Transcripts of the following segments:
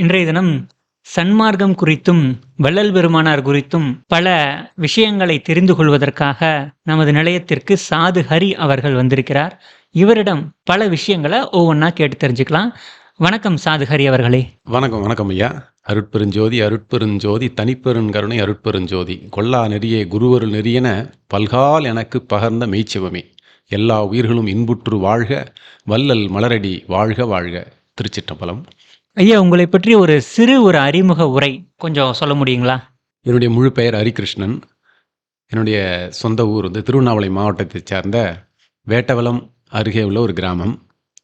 இன்றைய தினம் சன்மார்க்கம் குறித்தும் வள்ளல் பெருமானார் குறித்தும் பல விஷயங்களை தெரிந்து கொள்வதற்காக நமது நிலையத்திற்கு சாது ஹரி அவர்கள் வந்திருக்கிறார். இவரிடம் பல விஷயங்களை ஒவ்வொன்றா கேட்டு தெரிஞ்சுக்கலாம். வணக்கம் சாது ஹரி அவர்களே. வணக்கம் வணக்கம் ஐயா. அருட்பெருஞ்சோதி அருட்பெருஞ்சோதி தனிப்பெருங்கருணை அருட்பெருஞ்சோதி. கொல்லா நெறியே குருவருள் நெறியென பல்கால் எனக்கு பகர்ந்த மெய்ச்சிவமே. எல்லா உயிர்களும் இன்புற்று வாழ்க வல்லல் மலரடி வாழ்க வாழ்க. திருச்சிற்றம்பலம். ஐயா உங்களை பற்றி ஒரு சிறு ஒரு அறிமுக உரை கொஞ்சம் சொல்ல முடியுங்களா? என்னுடைய முழு பெயர் ஹரிகிருஷ்ணன். என்னுடைய சொந்த ஊர் வந்து திருவண்ணாமலை மாவட்டத்தைச் சார்ந்த வேட்டவலம் அருகே உள்ள ஒரு கிராமம்.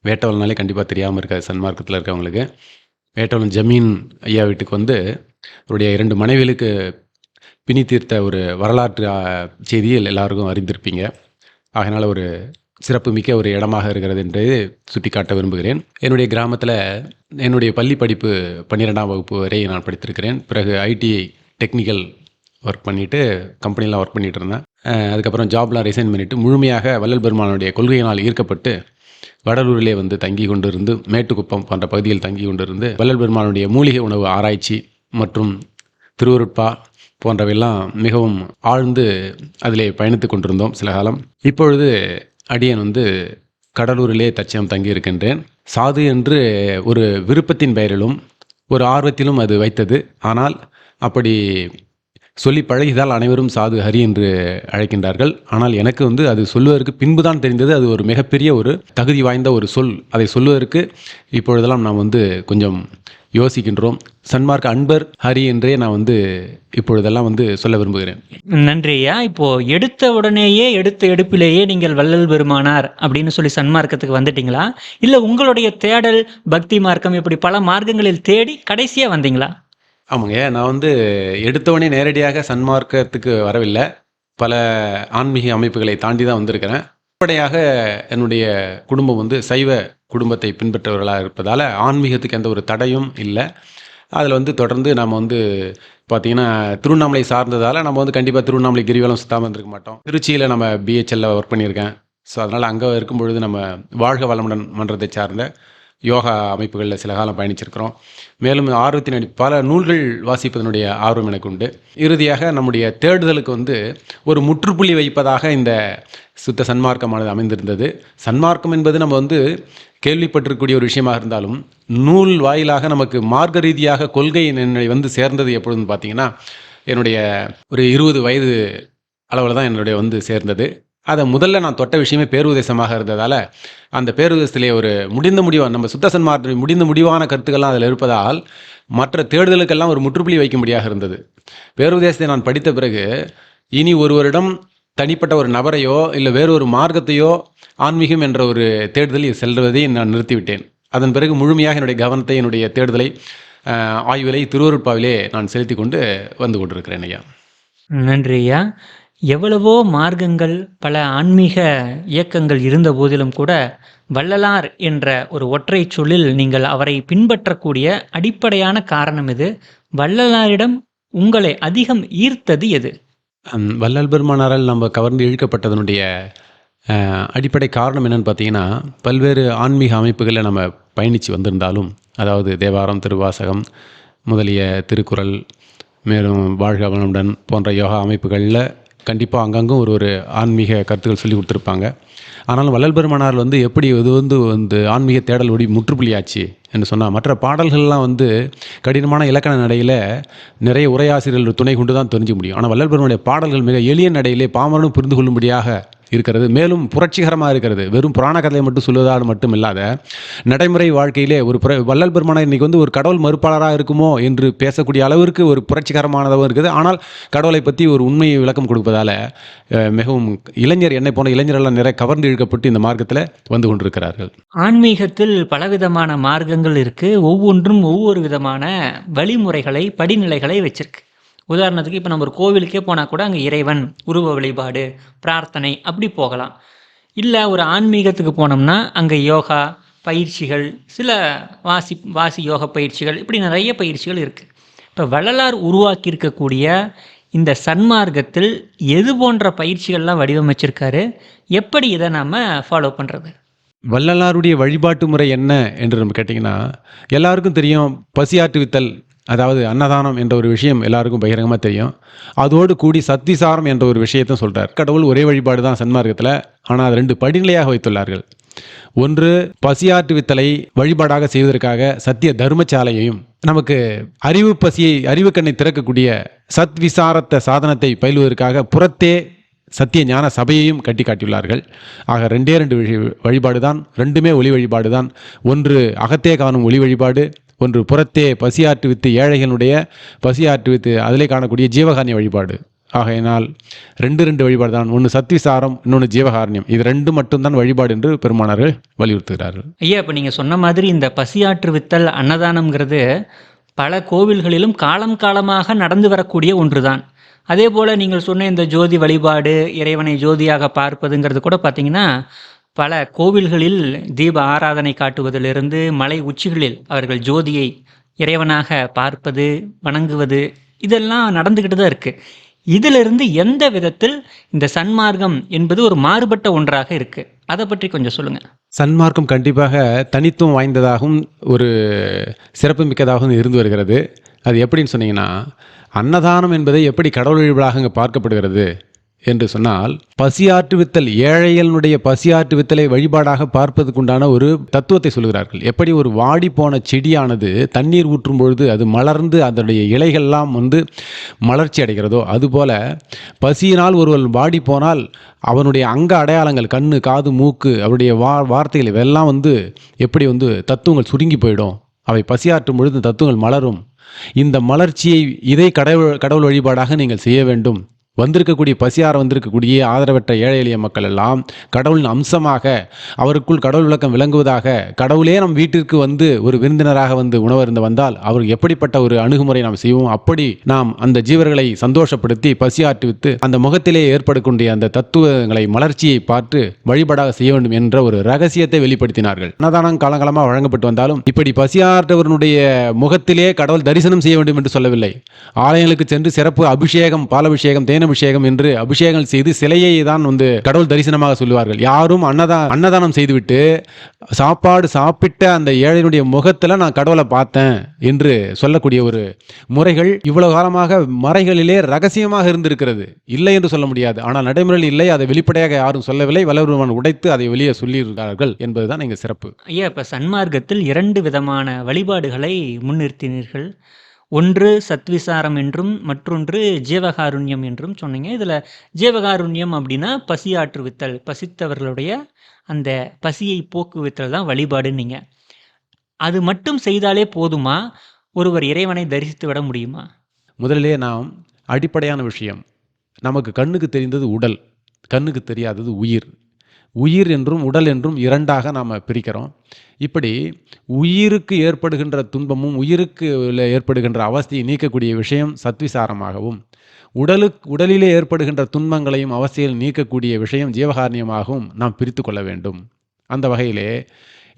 வேட்டவலம்னாலே கண்டிப்பாக தெரியாமல் இருக்காது சன்மார்க்கத்தில் இருக்கவங்களுக்கு. வேட்டவலம் ஜமீன் ஐயா வீட்டுக்கு வந்து அவருடைய இரண்டு மனைவிகளுக்கு பிணி தீர்த்த ஒரு வரலாற்று செய்தியில் எல்லாருக்கும் அறிந்திருப்பீங்க. அதனால் ஒரு சிறப்புமிக்க ஒரு இடமாக இருக்கிறது என்று சுட்டிக்காட்ட விரும்புகிறேன். என்னுடைய கிராமத்தில் என்னுடைய பள்ளி படிப்பு பன்னிரெண்டாம் வகுப்பு வரை நான் படித்திருக்கிறேன். பிறகு ஐடிஐ டெக்னிக்கல் ஒர்க் பண்ணிவிட்டு கம்பெனிலாம் ஒர்க் பண்ணிகிட்டு இருந்தேன். அதுக்கப்புறம் ஜாப்லாம் ரிசைன் பண்ணிவிட்டு முழுமையாக வள்ளல் பெருமானுடைய கொள்கையினால் ஈர்க்கப்பட்டு வடலூரிலே வந்து தங்கி கொண்டிருந்து மேட்டுக்குப்பம் போன்ற பகுதியில் தங்கி கொண்டிருந்து வள்ளல் பெருமானுடைய மூலிகை உணவு ஆராய்ச்சி மற்றும் திருவருட்பா போன்றவையெல்லாம் மிகவும் ஆழ்ந்து அதிலே பயணித்து கொண்டிருந்தோம் சில காலம். இப்பொழுது அடியன் வந்து கடலூரிலே தச்சம் தங்கியிருக்கின்றேன். சாது என்று ஒரு விருப்பத்தின் பெயரிலும் ஒரு ஆர்வத்திலும் அது வைத்தது. ஆனால் அப்படி சொல்லி பழகிதால் அனைவரும் சாது ஹரி என்று அழைக்கின்றார்கள். ஆனால் எனக்கு வந்து அது சொல்லுவதற்கு பின்புதான் தெரிந்தது. அது ஒரு மிகப்பெரிய ஒரு தகுதி வாய்ந்த ஒரு சொல். அதை சொல்லுவதற்கு இப்பொழுதெல்லாம் நாம் வந்து கொஞ்சம் யோசிக்கின்றோம். சன்மார்க் அன்பர் ஹரி என்றே நான் வந்து இப்பொழுதெல்லாம் வந்து சொல்ல விரும்புகிறேன். நன்றியா இப்போ எடுத்த உடனேயே எடுத்த எடுப்பிலேயே நீங்கள் வள்ளல் பெருமானார் அப்படின்னு சொல்லி சன்மார்க்கத்துக்கு வந்துட்டீங்களா? இல்லை உங்களுடைய தேடல் பக்தி மார்க்கம் இப்படி பல மார்க்கங்களில் தேடி கடைசியாக வந்தீங்களா? ஆமாங்க நான் வந்து எடுத்தவொடனே நேரடியாக சன்மார்க்கத்துக்கு வரவில்லை. பல ஆன்மீக அமைப்புகளை தாண்டி தான் வந்திருக்கிறேன். அடிப்படையாக என்னுடைய குடும்பம் வந்து சைவ குடும்பத்தை பின்பற்றவர்களாக இருப்பதால் ஆன்மீகத்துக்கு எந்த ஒரு தடையும் இல்லை. அதில் வந்து தொடர்ந்து நாம் வந்து பார்த்தீங்கன்னா திருவண்ணாமலை சார்ந்ததால் நம்ம வந்து கண்டிப்பாக திருவண்ணாமலை கிரிவலம் சுத்தாமல் இருந்திருக்க மாட்டோம். திருச்சியில் நம்ம பிஹெச்எல்ல ஒர்க் பண்ணியிருக்கேன். ஸோ அதனால் அங்கே இருக்கும் பொழுது நம்ம வாழ்க வளமுடன் மன்றத்தை சார்ந்த யோகா அமைப்புகளில் சில காலம் பயணிச்சிருக்கிறோம். மேலும் ஆர்வத்தின் பல நூல்கள் வாசிப்பதனுடைய ஆர்வம் எனக்கு உண்டு. இறுதியாக நம்முடைய தேடுதலுக்கு வந்து ஒரு முற்றுப்புள்ளி வைப்பதாக இந்த சுத்த சன்மார்க்கமானது அமைந்திருந்தது. சன்மார்க்கம் என்பது நம்ம வந்து கேள்விப்பட்டிருக்கக்கூடிய ஒரு விஷயமாக இருந்தாலும் நூல் வாயிலாக நமக்கு மார்க்க ரீதியாக கொள்கை என்னை வந்து சேர்ந்தது எப்பொழுதுன்னு பார்த்தீங்கன்னா என்னுடைய ஒரு இருபது வயது அளவில் தான் என்னுடைய வந்து சேர்ந்தது. அதை முதல்ல நான் தொட்ட விஷயமே பேருதேசமாக இருந்ததால் அந்த பேருதேசத்திலே ஒரு முடிந்த முடிவான நம்ம சுத்தசன் சன்மார்க்க முடிந்த முடிவான கருத்துக்கள்லாம் அதில் இருப்பதால் மற்ற தேடுதலுக்கெல்லாம் ஒரு முற்றுப்புள்ளி வைக்கும்படியாக இருந்தது. பேருதேசத்தை நான் படித்த பிறகு இனி ஒருவரிடம் தனிப்பட்ட ஒரு நபரையோ இல்லை வேறொரு மார்க்கத்தையோ ஆன்மீகம் என்ற ஒரு தேடுதலில் செல்வதை நான் நிறுத்திவிட்டேன். அதன் பிறகு முழுமையாக என்னுடைய கவனத்தை என்னுடைய தேடுதலை ஆய்விலை திருவருட்பாவிலே நான் செலுத்தி கொண்டு வந்து கொண்டிருக்கிறேன் ஐயா. நன்றி ஐயா. எவ்வளவோ மார்க்கங்கள் பல ஆன்மீக இயக்கங்கள் இருந்த போதிலும் கூட வள்ளலார் என்ற ஒரு ஒற்றை சொல்லில் நீங்கள் அவரை பின்பற்றக்கூடிய அடிப்படையான காரணம் இது வள்ளலாரிடம் உங்களை அதிகம் ஈர்த்தது எது? வள்ளல் பெருமானாரால் நம்ம கவர்ந்து இழுக்கப்பட்டதனுடைய அடிப்படை காரணம் என்னன்னு பார்த்தீங்கன்னா பல்வேறு ஆன்மீக அமைப்புகளில் நம்ம பயணித்து வந்திருந்தாலும் அதாவது தேவாரம் திருவாசகம் முதலிய திருக்குறள் மேலும் வாழ்க வளமுடன் போன்ற யோகா அமைப்புகளில் கண்டிப்பாக அங்கங்கும் ஒரு ஒரு ஆன்மீக கருத்துக்கள் சொல்லி கொடுத்துருப்பாங்க. ஆனாலும் வள்ளல் பெருமானார் வந்து எப்படி இது வந்து வந்து ஆன்மீக தேடல் ஒடி முற்றுப்புள்ளியாச்சு என்று சொன்னால் மற்ற பாடல்கள்லாம் வந்து கடினமான இலக்கண நடையில் நிறைய உரையாசிரியர்கள் துணை கொண்டு தான் தெரிஞ்சு முடியும். ஆனால் வள்ளல் பெருமானுடைய பாடல்கள் மிக எளிய நடையிலே பாமரனும் புரிந்து கொள்ளும்படியாக இருக்கிறது. மேலும் புரட்சிகரமாக இருக்கிறது. வெறும் புராண கதையை மட்டும் சொல்லுவதால் மட்டும் இல்லாத நடைமுறை வாழ்க்கையிலே ஒரு புர வள்ளல் பெருமானார் இன்னைக்கு வந்து ஒரு கடவுள் மறுப்பாளராக இருக்குமோ என்று பேசக்கூடிய அளவிற்கு ஒரு புரட்சிகரமானதாகவும் இருக்குது. ஆனால் கடவுளை பற்றி ஒரு உண்மையை விளக்கம் கொடுப்பதால் மிகவும் இளைஞர் என்னை போன இளைஞரெல்லாம் நிறைய கவர்ந்து இழுக்கப்பட்டு இந்த மார்க்கத்தில் வந்து கொண்டிருக்கிறார்கள். ஆன்மீகத்தில் பலவிதமான மார்க்கங்கள் இருக்குது ஒவ்வொன்றும் ஒவ்வொரு விதமான வழிமுறைகளை படிநிலைகளை வச்சிருக்கு. உதாரணத்துக்கு இப்போ நம்ம ஒரு கோவிலுக்கே போனால் கூட அங்கே இறைவன் உருவ வழிபாடு பிரார்த்தனை அப்படி போகலாம். இல்லை ஒரு ஆன்மீகத்துக்கு போனோம்னா அங்கே யோகா பயிற்சிகள் சில வாசி வாசி யோக பயிற்சிகள் இப்படி நிறைய பயிற்சிகள் இருக்குது இப்போ வள்ளலார் உருவாக்கி இருக்கக்கூடிய இந்த சன்மார்க்கத்தில் எது போன்ற பயிற்சிகள்லாம் வடிவமைச்சிருக்காரு? எப்படி இதை நாம் ஃபாலோ பண்ணுறது வள்ளலாருடைய வழிபாட்டு முறை என்ன என்று நம்ம கேட்டிங்கன்னா எல்லாருக்கும் தெரியும் பசியாற்றுவித்தல் அதாவது அன்னதானம் என்ற ஒரு விஷயம் எல்லாருக்கும் பகிரங்கமாக தெரியும். அதோடு கூடி சத்திசாரம் என்ற ஒரு விஷயத்தையும் சொல்கிறார் கடவுள் ஒரே வழிபாடு தான் சன்மார்க்கத்தில் ஆனால் அது ரெண்டு படிநிலையாக வைத்துள்ளார்கள். ஒன்று பசியாற்றுவித்தலை வழிபாடாக செய்வதற்காக சத்திய தர்மசாலையையும் நமக்கு அறிவு பசியை அறிவு கண்ணை திறக்கக்கூடிய சத் விசாரத்த சாதனத்தை பயில்வதற்காக புறத்தே சத்திய ஞான சபையையும் கட்டி காட்டியுள்ளார்கள் ஆக ரெண்டே ரெண்டு வழி- வழிபாடு தான் ரெண்டுமே ஒளி வழிபாடு தான் ஒன்று அகத்தே காணும் ஒளி வழிபாடு ஒன்று புறத்தே பசியாற்று வித்து ஏழைகளுடைய பசியாற்றுவித்து அதிலே காணக்கூடிய ஜீவகாரணிய வழிபாடு. ஆகையினால் ரெண்டு ரெண்டு வழிபாடு தான் ஒன்று சத்திசாரம் இன்னொன்று ஜீவகாரண்யம் இது ரெண்டு மட்டும்தான் வழிபாடு என்று பெருமானார்கள் வலியுறுத்துகிறார்கள். ஐயா இப்போ நீங்கள் சொன்ன மாதிரி இந்த பசியாற்று வித்தல் அன்னதானம்ங்கிறது பல கோவில்களிலும் காலம் காலமாக நடந்து வரக்கூடிய ஒன்றுதான். அதே போல் நீங்கள் சொன்ன இந்த ஜோதி வழிபாடு இறைவனை ஜோதியாக பார்ப்பதுங்கிறது கூட பார்த்தீங்கன்னா பல கோவில்களில் தீப ஆராதனை காட்டுவதிலிருந்து மலை உச்சிகளில் அவர்கள் ஜோதியை இறைவனாக பார்ப்பது வணங்குவது இதெல்லாம் நடந்துக்கிட்டு தான் இருக்குது இதிலிருந்து எந்த விதத்தில் இந்த சன்மார்க்கம் என்பது ஒரு மாறுபட்ட ஒன்றாக இருக்குது அதை பற்றி கொஞ்சம் சொல்லுங்கள் சன்மார்க்கம் கண்டிப்பாக தனித்துவம் வாய்ந்ததாகவும் ஒரு சிறப்பு மிக்கதாகவும் இருந்து வருகிறது. அது எப்படின்னு சொன்னீங்கன்னா அன்னதானம் என்பதை எப்படி கடவுள் வழிபாடாக அங்கே பார்க்கப்படுகிறது என்று சொன்னால் பசியாற்றுவித்தல் ஏழைகளுடைய பசியாற்றுவித்தலை வழிபாடாக பார்ப்பதற்குண்டான ஒரு தத்துவத்தை சொல்கிறார்கள். எப்படி ஒரு வாடி போன செடியானது தண்ணீர் ஊற்றும் பொழுது அது மலர்ந்து அதனுடைய இலைகள்லாம் வந்து மலர்ச்சி அடைகிறதோ அதுபோல பசியினால் ஒருவன் வாடி போனால் அவனுடைய அங்க அடையாளங்கள் கண்ணு காது மூக்கு அவருடைய வா வார்த்தைகள் இவெல்லாம் வந்து எப்படி வந்து தத்துவங்கள் சுருங்கி போயிடும். அவை பசியாற்றும் பொழுது தத்துவங்கள் மலரும். இந்த மலர்ச்சியை இதை கடவுள் கடவுள் வழிபாடாக நீங்கள் செய்ய வேண்டும். வந்திருக்கக்கூடிய பசியார வந்திருக்கக்கூடிய ஆதரவற்ற ஏழை எளிய மக்கள் எல்லாம் கடவுளின் அம்சமாக அவருக்குள் கடவுள் விளக்கம் விளங்குவதாக கடவுளே நம் வீட்டிற்கு வந்து ஒரு விருந்தினராக வந்து உணவருந்து வந்தால் அவருக்கு எப்படிப்பட்ட ஒரு அணுகுமுறை நாம் செய்வோம்? அப்படி நாம் அந்த ஜீவர்களை சந்தோஷப்படுத்தி பசியாற்றுவித்து அந்த முகத்திலே ஏற்படக்கூடிய அந்த தத்துவங்களை மலர்ச்சியை பார்த்து வழிபாடாக செய்ய வேண்டும் என்ற ஒரு ரகசியத்தை வெளிப்படுத்தினார்கள். அன்னதானம் காலங்காலமாக வழங்கப்பட்டு வந்தாலும் இப்படி பசியாற்றவருடைய முகத்திலே கடவுள் தரிசனம் செய்ய வேண்டும் என்று சொல்லவில்லை. ஆலயங்களுக்கு சென்று சிறப்பு அபிஷேகம் பாலபிஷேகம் அன்னபிஷேகம் என்று அபிஷேகம் செய்து சிலையை தான் வந்து கடவுள் தரிசனமாக சொல்லுவார்கள். யாரும் அன்னதா அன்னதானம் செய்துவிட்டு சாப்பாடு சாப்பிட்ட அந்த ஏழையினுடைய முகத்தில் நான் கடவுளை பார்த்தேன் என்று சொல்லக்கூடிய ஒரு முறைகள் இவ்வளவு காலமாக மறைகளிலே ரகசியமாக இருந்திருக்கிறது. இல்லை என்று சொல்ல முடியாது. ஆனால் நடைமுறையில் இல்லை. அதை வெளிப்படையாக யாரும் சொல்லவில்லை. வளர்வன் உடைத்து அதை வெளியே சொல்லியிருக்கிறார்கள் என்பதுதான் இங்கே சிறப்பு. ஐயா இப்போ சன்மார்க்கத்தில் இரண்டு விதமான வழிபாடுகளை முன்னிறுத்தினீர்கள். ஒன்று சத்விசாரம் என்றும் மற்றொன்று ஜீவகாருண்யம் என்றும் சொன்னீங்க. இதில் ஜீவகாருண்யம் அப்படின்னா பசியாற்றுவித்தல் பசித்தவர்களுடைய அந்த பசியை போக்குவித்தல் தான் வழிபாடுன்னீங்க. அது மட்டும் செய்தாலே போதுமா? ஒருவர் இறைவனை தரிசித்து விட முடியுமா? முதலிலே நாம் அடிப்படையான விஷயம் நமக்கு கண்ணுக்கு தெரிந்தது உடல் கண்ணுக்கு தெரியாதது உயிர். உயிர் என்றும் உடல் என்றும் இரண்டாக நாம் பிரிக்கிறோம். இப்படி உயிருக்கு ஏற்படுகின்ற துன்பமும் உயிருக்கு உள்ள ஏற்படுகின்ற அவஸ்தையை நீக்கக்கூடிய விஷயம் சத்விசாரமாகவும் உடலுக்கு உடலிலே ஏற்படுகின்ற துன்பங்களையும் அவஸ்தையில் நீக்கக்கூடிய விஷயம் ஜீவகாரணியமாகவும் நாம் பிரித்து கொள்ள வேண்டும். அந்த வகையிலே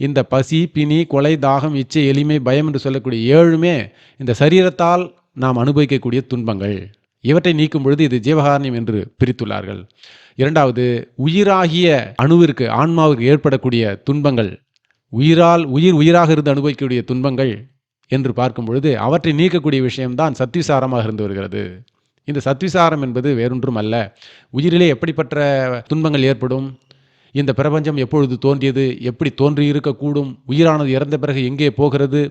இந்த பசி பிணி கொலை தாகம் இச்சை எளிமை பயம் என்று சொல்லக்கூடிய ஏழுமே இந்த சரீரத்தால் நாம் அனுபவிக்கக்கூடிய துன்பங்கள். இவற்றை நீக்கும் பொழுது இது ஜீவகாரண்யம் என்று பிரித்துள்ளார்கள். இரண்டாவது உயிராகிய அணுவிற்கு ஆன்மாவிற்கு ஏற்படக்கூடிய துன்பங்கள். உயிரால் உயிர் உயிராக இருந்து அனுபவிக்கக்கூடிய துன்பங்கள் என்று பார்க்கும் பொழுது அவற்றை நீக்கக்கூடிய விஷயம்தான் சத்விசாரமாக இருந்து வருகிறது. இந்த சத்விசாரம் என்பது வேறொன்றும் அல்ல உயிரிலே எப்படிப்பட்ட துன்பங்கள் ஏற்படும்? இந்த பிரபஞ்சம் எப்பொழுது தோன்றியது? எப்படி தோன்றி இருக்கக்கூடும் உயிரானது இறந்த பிறகு எங்கே போகிறது?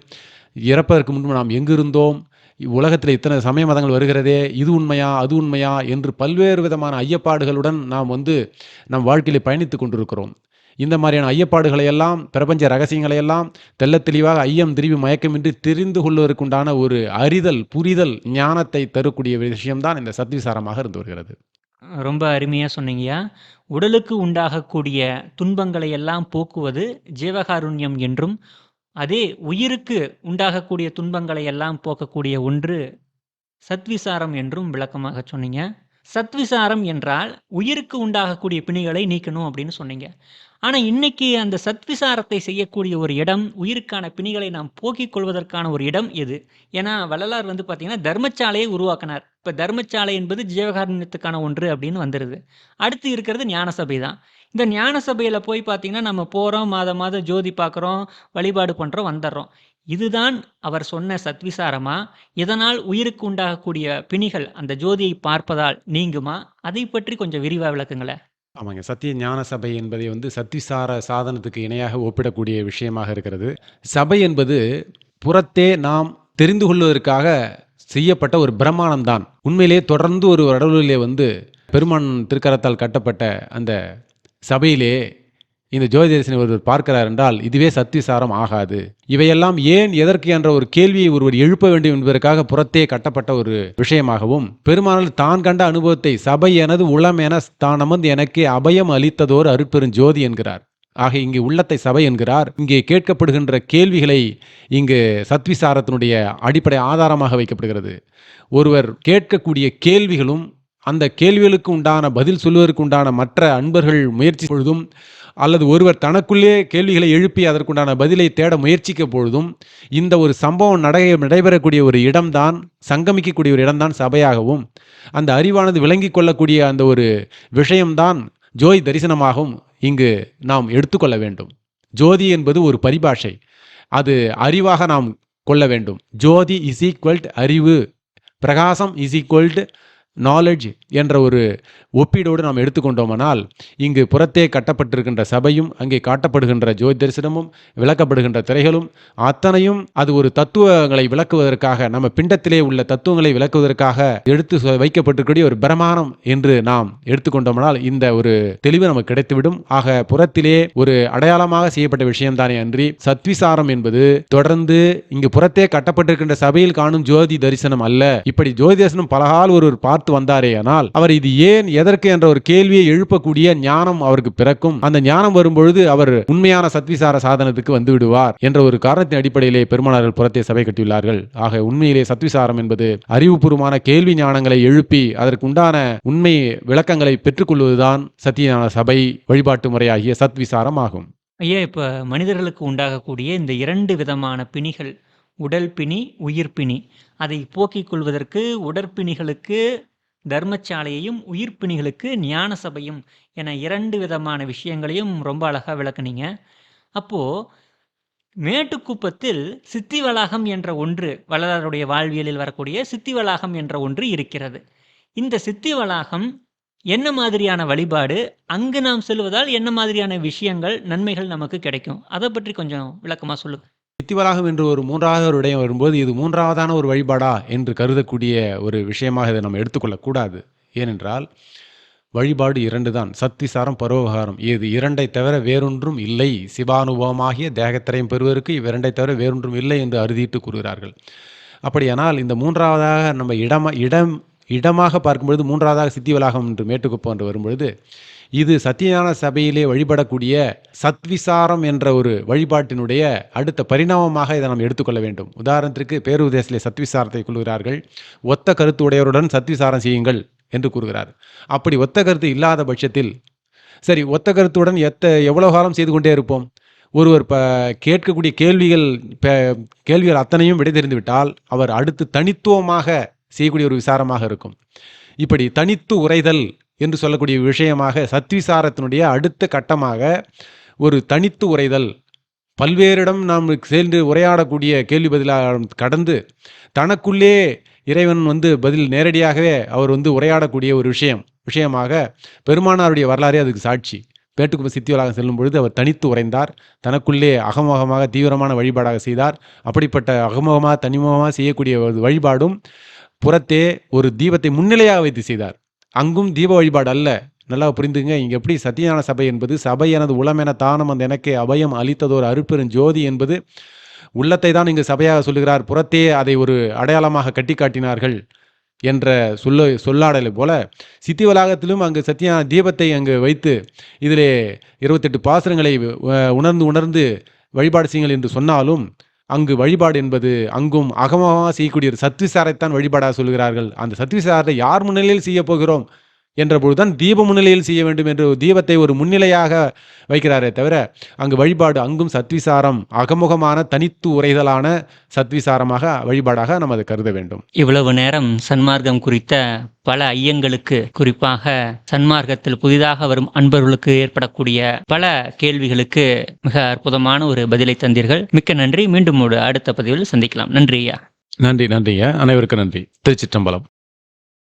இறப்பதற்கு முன்பு நாம் எங்கிருந்தோம்? உலகத்தில் இத்தனை சமய மதங்கள் வருகிறதே இது உண்மையா அது உண்மையா என்று பல்வேறு விதமான ஐயப்பாடுகளுடன் நாம் வந்து நம் வாழ்க்கையில் பயணித்து கொண்டிருக்கிறோம். இந்த மாதிரியான ஐயப்பாடுகளை எல்லாம் பிரபஞ்ச ரகசியங்களை எல்லாம் தெள்ளத் தெளிவாக ஐயம் திரிவு மயக்கமின்றி தெரிந்து கொள்வதற்குண்டான ஒரு அறிதல் புரிதல் ஞானத்தை தரக்கூடிய விஷயம்தான் இந்த சத்விசாரமாக இருந்து வருகிறது. ரொம்ப அருமையாக சொன்னீங்கயா உடலுக்கு உண்டாகக்கூடிய துன்பங்களை எல்லாம் போக்குவது ஜீவகாருண்யம் என்றும் அதே உயிருக்கு உண்டாகக்கூடிய துன்பங்களை எல்லாம் போக்கக்கூடிய ஒன்று சத்விசாரம் என்றும் விளக்கமாக சொன்னீங்க. சத்விசாரம் என்றால் உயிருக்கு உண்டாகக்கூடிய பிணிகளை நீக்கணும் அப்படின்னு சொன்னீங்க. ஆனால் இன்னைக்கு அந்த சத்விசாரத்தை செய்யக்கூடிய ஒரு இடம், உயிருக்கான பிணிகளை நாம் போக்கிக் கொள்வதற்கான ஒரு இடம் எது? ஏன்னா வள்ளலார் வந்து பார்த்தீங்கன்னா, தர்மசாலையை உருவாக்கினார் இப்போ தர்மசாலை என்பது ஜீவகாருண்யத்துக்கான ஒன்று அப்படின்னு வந்துடுது அடுத்து இருக்கிறது ஞான சபை தான். இந்த ஞானசபையில் போய் பார்த்தீங்கன்னா, நம்ம போகிறோம் மாதம் மாதம் ஜோதி பார்க்குறோம், வழிபாடு பண்ணுறோம் வந்துடுறோம் இதுதான் அவர் சொன்ன சத்விசாரமா? இதனால் உயிருக்கு உண்டாகக்கூடிய பிணிகள் அந்த ஜோதியை பார்ப்பதால் நீங்குமா? அதை பற்றி கொஞ்சம் விரிவாக விளக்குங்களேன். ஆமாங்க. சத்திய ஞான சபை என்பதை வந்து சத்திசார சாதனத்துக்கு இணையாக ஒப்பிடக்கூடிய விஷயமாக இருக்கிறது. சபை என்பது புறத்தே நாம் தெரிந்து கொள்வதற்காக செய்யப்பட்ட ஒரு பிரமாணம் தான். உண்மையிலேயே தொடர்ந்து ஒரு கடவுளிலே வந்து பெருமான் திருக்கரத்தால் கட்டப்பட்ட அந்த சபையிலே இந்த ஜோதிதரிசனை ஒருவர் பார்க்கிறார் என்றால், இதுவே சத்விசாரம் ஆகாது. இவையெல்லாம் ஏன், எதற்கு என்ற ஒரு கேள்வியை ஒருவர் எழுப்ப வேண்டும் என்பதற்காக புறத்தே கட்டப்பட்ட ஒரு விஷயமாகவும், பெருமானால் தான் கண்ட அனுபவத்தை சபை எனது உளம் என தான் அமர்ந்து எனக்கே அபயம் அளித்ததோர் அருட்பெருஞ்சோதி என்கிறார். ஆக இங்கு உள்ளத்தை சபை என்கிறார். இங்கே கேட்கப்படுகின்ற கேள்விகளை இங்கு சத்விசாரத்தினுடைய அடிப்படை ஆதாரமாக வைக்கப்படுகிறது. ஒருவர் கேட்கக்கூடிய கேள்விகளும், அந்த கேள்விகளுக்கு உண்டான பதில் சொல்வதற்கு உண்டான மற்ற அன்பர்கள் முயற்சி பொழுதும், அல்லது ஒருவர் தனக்குள்ளே கேள்விகளை எழுப்பி அதற்குண்டான பதிலை தேட முயற்சிக்க பொழுதும், இந்த ஒரு சம்பவம் நடை நடைபெறக்கூடிய ஒரு இடம்தான், சங்கமிக்கக்கூடிய ஒரு இடம்தான் சபையாகவும், அந்த அறிவானது விளங்கிக் கொள்ளக்கூடிய அந்த ஒரு விஷயம்தான் ஜோதி தரிசனமாகவும் இங்கு நாம் எடுத்துக்கொள்ள வேண்டும். ஜோதி என்பது ஒரு பரிபாஷை. அது அறிவாக நாம் கொள்ள வேண்டும். ஜோதி இஸ் ஈக்வல்ட் அறிவு. பிரகாசம் இஸ் ஈக்வல்ட் நாலெட்ஜ் என்ற ஒரு ஒப்பீடோடு நாம் எடுத்துக்கொண்டோமானால், இங்கு புறத்தே கட்டப்பட்டிருக்கின்ற சபையும், அங்கே காட்டப்படுகின்ற ஜோதி தரிசனமும், விளக்கப்படுகின்ற திரைகளும் அத்தனையும் அது ஒரு தத்துவங்களை விளக்குவதற்காக, நம்ம பிண்டத்திலே உள்ள தத்துவங்களை விளக்குவதற்காக எடுத்து வைக்கப்பட்டிருக்கக்கூடிய ஒரு பிரமாணம் என்று நாம் எடுத்துக்கொண்டோமானால், இந்த ஒரு தெளிவு நமக்கு கிடைத்துவிடும். ஆக புறத்திலே ஒரு அடையாளமாக செய்யப்பட்ட விஷயம்தானே அன்றி, சத்விசாரம் என்பது தொடர்ந்து இங்கு புறத்தே கட்டப்பட்டிருக்கின்ற சபையில் காணும் ஜோதி தரிசனம் அல்ல. இப்படி ஜோதி தரிசனம் பலகால் ஒரு பார்த்து வந்தாரேயானால், அவர் இது ஏன், எதற்கு என்ற ஒரு கேள்வியை எழுப்பக்கூடிய ஞானம் அவருக்கு பிறக்கும். அந்த ஞானம் வரும்பொழுது அவர் உண்மையான சத்விசார சாதனத்துக்கு வந்து விடுவார் என்ற ஒரு காரணத்தின் அடிப்படையிலே பெருமானார்கள் புறத்தே சபை கட்டியுள்ளார்கள். ஆக உண்மையிலே சத்விசாரம் என்பது அறிவுபூர்வமான கேள்வி ஞானங்களை எழுப்பி, அதற்கு உண்டான உண்மை விளக்கங்களை பெற்றுக்கொள்வதுதான் சத்தியஞான சபை வழிபாட்டு முறையாகிய சத்விசாரம் ஆகும். ஐயா, இப்ப மனிதர்களுக்கு உண்டாகக்கூடிய இந்த இரண்டு விதமான பிணிகள், உடல் பிணி, உயிர் பிணி. அதை போக்கிக் கொள்வதற்கு உடற்பிணிகளுக்கு தர்மசாலையையும், உயிர் பிணிகளுக்கு ஞான சபையும் என இரண்டு விதமான விஷயங்களையும் ரொம்ப அழகாக விளக்குனீங்க. அப்போ மேட்டுக்குப்பத்தில் சித்தி வளாகம் என்ற ஒன்று, வள்ளலாருடைய வாழ்வியலில் வரக்கூடிய சித்தி வளாகம் என்ற ஒன்று இருக்கிறது. இந்த சித்தி வளாகம் என்ன மாதிரியான வழிபாடு? அங்கு நாம் செல்வதால் என்ன மாதிரியான விஷயங்கள், நன்மைகள் நமக்கு கிடைக்கும்? அதை பற்றி கொஞ்சம் விளக்கமாக சொல்லுங்கள் சித்திவளாகம் என்று ஒரு மூன்றாவது ஒரு விடயம் வரும்போது, இது மூன்றாவதான ஒரு வழிபாடா என்று கருதக்கூடிய ஒரு விஷயமாக இதை நம்ம எடுத்துக்கொள்ளக்கூடாது. ஏனென்றால், வழிபாடு இரண்டு தான். சத்விசாரம், பரோபகாரம். இது இரண்டை தவிர வேறொன்றும் இல்லை. சிவானுபவமாகிய தேகத்திரையும் பெறுவதற்கு இவ்விரண்டை தவிர வேறொன்றும் இல்லை என்று அறுதியிட்டு கூறுகிறார்கள். அப்படியானால் இந்த மூன்றாவதாக நம்ம இடமா இடம் இடமாக பார்க்கும்பொழுது மூன்றாவதாக சித்தி வளாகம் என்று மேட்டுக்குப்பம் என்று வரும்பொழுது, இது சத்தியஞான சபையிலே வழிபடக்கூடிய சத்விசாரம் என்ற ஒரு வழிபாட்டினுடைய அடுத்த பரிணாமமாக இதை நாம் எடுத்துக்கொள்ள வேண்டும். உதாரணத்திற்கு பேருதேசிலே சத்விசாரத்தை கொள்கிறார்கள். ஒத்த கருத்து உடையவருடன் சத்விசாரம் செய்யுங்கள் என்று கூறுகிறார். அப்படி ஒத்த கருத்து இல்லாத பட்சத்தில், சரி ஒத்த கருத்துடன் எத்த எவ்வளவு காலம் செய்து கொண்டே இருப்போம்? ஒருவர் இப்போ கேட்கக்கூடிய கேள்விகள் இப்போ கேள்விகள் அத்தனையும் விடை தெரிந்துவிட்டால் அவர் அடுத்து தனித்துவமாக செய்யக்கூடிய ஒரு விசாரமாக இருக்கும். இப்படி தனித்து உரைதல் என்று சொல்லக்கூடிய விஷயமாக சத்விசாரத்தினுடைய அடுத்த கட்டமாக ஒரு தனித்து உரைதல். பல்வேறிடம் நாம் சேர்ந்து உரையாடக்கூடிய கேள்வி பதிலாக கடந்து, தனக்குள்ளே இறைவன் வந்து பதில் நேரடியாகவே அவர் வந்து உரையாடக்கூடிய ஒரு விஷயம் விஷயமாக பெருமானாருடைய வரலாறே அதுக்கு சாட்சி. பேட்டுக்கும்ப சித்தி வளாகம் செல்லும் பொழுது அவர் தனித்து உரைந்தார். தனக்குள்ளே அகமோகமாக தீவிரமான வழிபாடாக செய்தார். அப்படிப்பட்ட அகமோகமாக, தனிமுகமாக செய்யக்கூடிய ஒரு வழிபாடும், புறத்தே ஒரு தீபத்தை முன்னிலையாக வைத்து செய்தார். அங்கும் தீப வழிபாடு அல்ல. நல்லா புரிந்துங்க. இங்க எப்படி சத்தியஞான சபை என்பது, சபை எனது உளம் என தானும் அந்த எனக்கு அபயம் அளித்ததோர் அருட்பெருஞ்சோதி என்பது, உள்ளத்தை தான் இங்கு சபையாக சொல்லுகிறார். புறத்தே அதை ஒரு அடையாளமாக கட்டி காட்டினார்கள் என்ற சொல்ல சொல்லாடலை போல, சித்தி வளாகத்திலும் அங்கு சத்தியஞான தீபத்தை அங்கு வைத்து, இதிலே 28 பாசுரங்களை உணர்ந்து உணர்ந்து வழிபாடு செய்யுங்கள் என்று சொன்னாலும், அங்கு வழிபாடு என்பது அங்கும் அகமமாக செய்யக்கூடிய ஒரு சத்விசாரத்தைத்தான் வழிபாடாக சொல்கிறார்கள். அந்த சத்விசாரத்தை யார் முன்னிலையில் செய்யப் போகிறோம் என்ற பொழுதுதான் தீப முன்னிலையில் செய்ய வேண்டும் என்று தீபத்தை ஒரு முன்னிலையாக வைக்கிறாரே தவிர அங்கு வழிபாடு அங்கும் சத்விசாரம் அகமுகமான தனித்து உரைதலான சத்விசாரமாக வழிபாடாக நம்ம அதை கருத வேண்டும். இவ்வளவு நேரம் சன்மார்க்கம் குறித்த பல ஐயங்களுக்கு குறிப்பாக சன்மார்க்கத்தில் புதிதாக வரும் அன்பர்களுக்கு ஏற்படக்கூடிய பல கேள்விகளுக்கு மிக அற்புதமான ஒரு பதிலை தந்தீர்கள். மிக்க நன்றி. மீண்டும் ஒரு அடுத்த பதிவில் சந்திக்கலாம். நன்றி ஐயா. நன்றி நன்றிங்க அனைவருக்கும் நன்றி. திருச்சிற்றம்பலம்.